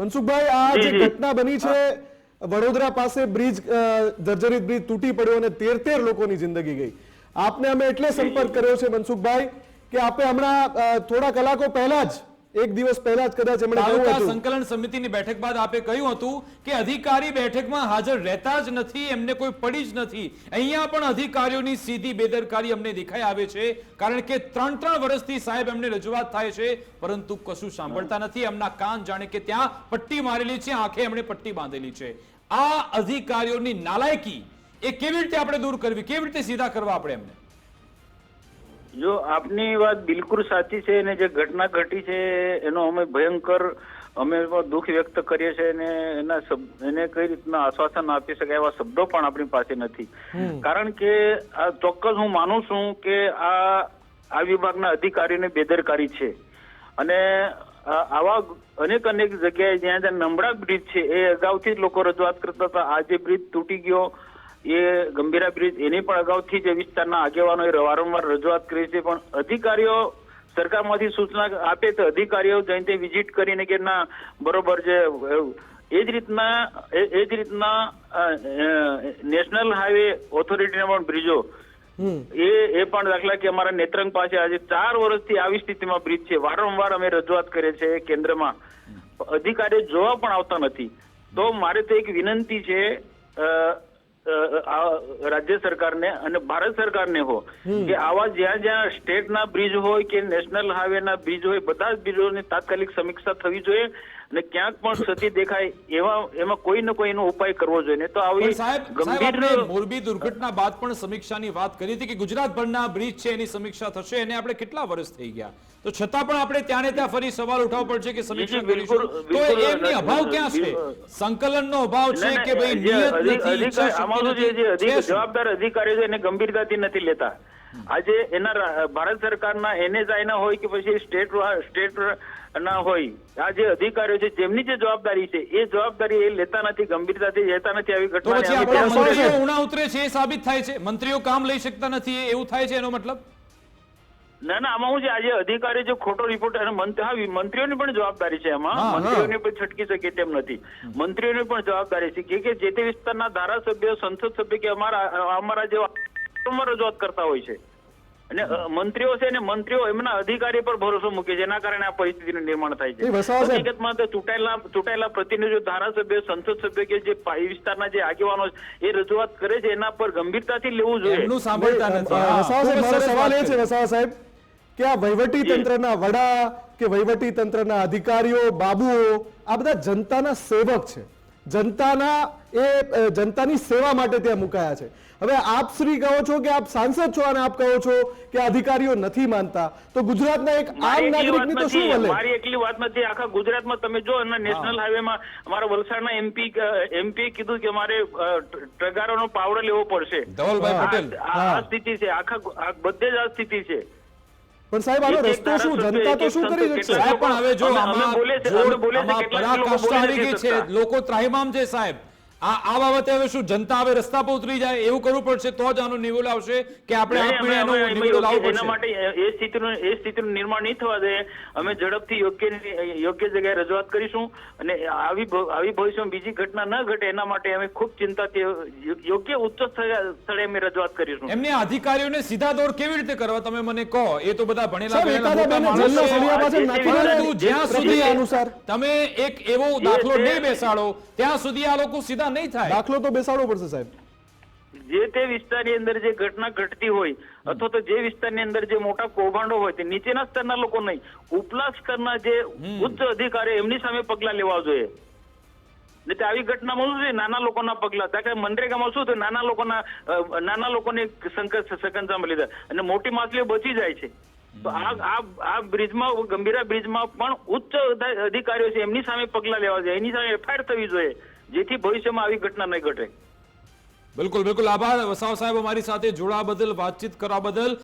મનસુખભાઈ આ જે ઘટના બની છે વડોદરા પાસે બ્રિજ જર્જરિત બ્રિજ તૂટી પડ્યો અને તેર તેર લોકોની જિંદગી ગઈ. આપને અમે એટલે સંપર્ક કર્યો છે મનસુખભાઈ કે આપે હમણાં થોડા કલાકો પહેલા જ એક દિવસ પહેલા જ કદાચ એમણે કહ્યું સંકલન સમિતિની બેઠક બાદ આપે કહ્યું હતું કે અધિકારી બેઠકમાં હાજર રહેતા જ નથી એમને કોઈ પડી જ નથી. અહીંયા પણ અધિકારીઓની સીધી બેદરકારી અમને દેખાઈ આવે છે કારણ કે ત્રણ ત્રણ વર્ષથી સાહેબ એમને રજૂઆત થાય છે પરંતુ કશું સાંભળતા નથી. એમના કાન જાણે કે ત્યાં પટ્ટી મારેલી છે આંખે એમણે પટ્ટી બાંધેલી છે. આ અધિકારીઓની નાલાયકી એ કેવી રીતે આપણે દૂર કરવી? કેવી રીતે સીધા કરવા આપણે એમને? જો આપની વાત બિલકુલ સાચી છે અને જે ઘટના ઘટી છે એનો અમે ભયંકર અમે દુઃખ વ્યક્ત કરીએ છીએ અને એના એને કઈ રીતના આશ્વાસન આપી શકાય એવા શબ્દો પણ આપણી પાસે નથી. કારણ કે આ ચોક્કસ હું માનું છું કે આ આ વિભાગના અધિકારીઓની બેદરકારી છે. અને આવા અનેક અનેક જગ્યાએ જ્યાં જ્યાં નમળા બ્રિજ છે એ અગાઉથી જ લોકો રજૂઆત કરતા હતા આજે બ્રિજ તૂટી ગયો એ ગંભીરા બ્રિજ એની પણ અગાઉથી જે વિસ્તારના આગેવાનોએ વારંવાર રજૂઆત કરી છે પણ અધિકારીઓ સરકારમાંથી સૂચના આપે તો અધિકારીઓ જઈને તે વિઝિટ કરીને કે ના બરોબર છે એ જ રીતના એ જ રીતના નેશનલ હાઈવે ઓથોરિટીના પણ બ્રિજો. એ એ પણ દાખલા કે અમારા નેત્રંગ પાસે આજે ચાર વર્ષથી આવી સ્થિતિમાં બ્રિજ છે. વારંવાર અમે રજૂઆત કરીએ છીએ કેન્દ્રમાં. અધિકારીઓ જોવા પણ આવતા નથી. તો મારે તો એક વિનંતી છે uh, uh, uh રાજ્ય સરકારને અને ભારત સરકારને હો કે આવા જ્યાં જ્યાં સ્ટેટના બ્રિજ હોય કે નેશનલ હાઈવેના બ્રિજ હોય બધા જ બ્રિજોની તાત્કાલિક સમીક્ષા થવી જોઈએ અને ક્યાંક પણ ક્ષતિ દેખાય એવા એમાં કોઈ ને કોઈ એનો ઉપાય કરવો જોઈએ. નહીં તો આવી ગંભીર મોરબી દુર્ઘટના બાદ પણ સમીક્ષાની વાત કરી હતી કે ગુજરાતભરના બ્રિજ છે એની સમીક્ષા થશે એને આપણે કેટલા વર્ષ થઈ ગયા? તો છતાં પણ આપણે ત્યાં ને ત્યાં ફરી સવાલ ઉઠાવવો પડશે કે સમીક્ષા કરીશું. તો એમની અભાવ ક્યાં છે. સંકલનનો અભાવ છે કે ભાઈ જે નિયત નથી ઈચ્છા જવાબદાર અધિકારીઓ છે એને ગંભીરતાથી નથી લેતા. આજે એના ભારત સરકારના ના હોય કે પછી સ્ટેટ સ્ટેટ ના હોય આ જે અધિકારીઓ છે જેમની જે જવાબદારી છે એ જવાબદારી એ લેતા નથી ગંભીરતાથી લેતા નથી આવી ઉણા ઉતરે છે એ સાબિત થાય છે. મંત્રીઓ કામ લઈ શકતા નથી એવું થાય છે એનો મતલબ? ના ના આમાં શું છે આજે અધિકારી જો ખોટો રિપોર્ટ અને મંત- મંત્રીઓની પણ જવાબદારી છે એમાં હા, હા. મંત્રીઓને પણ છટકી શકે તેમ નથી. મંત્રીઓની પણ જવાબદારી છે. કે જે તે વિસ્તારના ધારાસભ્યો સંસદ સભ્ય કે અમારા અમારા જેવા રજૂઆત કરતા હોય છે. અને મંત્રીઓ છે ને મંત્રીઓ એમના અધિકારી પર ભરોસો મૂકે છે. એના કારણે આ પરિસ્થિતિનું નિર્માણ થાય છે. હકીકતમાં તો ચૂંટાયેલા ચૂંટાયેલા પ્રતિનિધિઓ ધારાસભ્ય સંસદ સભ્ય કે જે વિસ્તારના જે આગેવાનો એ રજૂઆત કરે છે. એના પર ગંભીરતાથી લેવું જોઈએ. હા, સવાલ એ છે વસાવા સાહેબ. કે આ વહીવટી તંત્રના વડા કે વહીવટી તંત્રના અધિકારીઓ બાબુઓ આ બધા જનતાના સેવક છે. જનતાના એ જનતાની સેવા માટે ત્યાં મુકાયા છે. હવે આપ શ્રી કહો છો કે આપ સાંસદ છો અને આપ કહો છો કે અધિકારીઓ નથી માનતા તો ગુજરાતના એક આમ મારી એકલી વાત નાગરિકની તો શું નથી મારી એકલી વાત નથી. આખા ગુજરાતમાં તમે જો અને નેશનલ હાઈવેમાં અમારા વલસાડના એમપી એમપી કીધું કે મારે ટ્રગારોનો પાવડો લેવો પડશે. ધવલભાઈ પટેલ. આ સ્થિતિ છે. આખા બધે જ આ સ્થિતિ છે. પણ સાહેબ આનો રસ્તો શું? જનતા તો શું કરી શકશે? સાહેબ પણ હવે જો આમાં બોલે છે, જોર- અમે બોલે છે, આમાં કેટલાક લોકો પરાકાષ્ઠા આવી ગઈ છે લોકો ત્રાહિમામ છે સાહેબ. આ આ બાબતે હવે શું જનતા હવે રસ્તા પર ઉતરી જાય એવું કરવું પડશે તો જ આનો નિવેલ આવશે કે આપણે નહીં, આનો નિવેડો લાવવો પડશે? એના માટે એ સ્થિતિનું એ સ્થિતિનું નિર્માણ નહીં થવા દે. અમે ઝડપથી યોગ્ય યોગ્ય જગ્યાએ રજૂઆત કરીશું અને આવી આવી ભવિષ્યમાં બીજી ઘટના ન ઘટે એના માટે અમે ખૂબ ચિંતાથી યોગ્ય ઉચ્ચ સ્થળે અમે રજૂઆત કરીશું. એમને અધિકારીઓને સીધા દોર કેવી રીતે કરવા તમે મને કહો? એ તો બધા ભણેલા મોટા. પરંતુ જ્યાં સુધી અનુસાર. તમે એક એવો દાખલો નહીં બેસાડો ત્યાં સુધી આ લોકો સીધા નહીં થાય. દાખલો તો બેસાડવો પડશે સાહેબ. જે તે વિસ્તારની અંદર જે ઘટના ઘટતી હોય અથવા તો જે વિસ્તારની અંદર જે મોટા કૌભાંડો હોય તે નીચેના સ્તરના લોકો નહીં. ઉપલા સ્તરના જે ઉચ્ચ અધિકારી એમની સામે પગલા લેવા જોઈએ. એટલે આવી ઘટનામાં શું છે? નાના લોકોના પગલા. કારણ કે મનરેગામાં શું થયું? નાના લોકોના નાના લોકોને સંકંચા સકંજામાં લીધા. અને મોટી માછલીઓ બચી જાય છે. તો આ આ આ બ્રિજમાં ગંભીરા બ્રિજમાં પણ ઉચ્ચ અધિકારીઓ છે એમની સામે પગલા લેવા જોઈએ. એની સામે એફઆઈઆર થવી જોઈએ. જેથી ભવિષ્યમાં આવી ઘટના નહીં ઘટે. બિલકુલ બિલકુલ. આભાર. વસાવ સાહેબ અમારી સાથે જોડા બદલ, વાતચીત કરવા બદલ.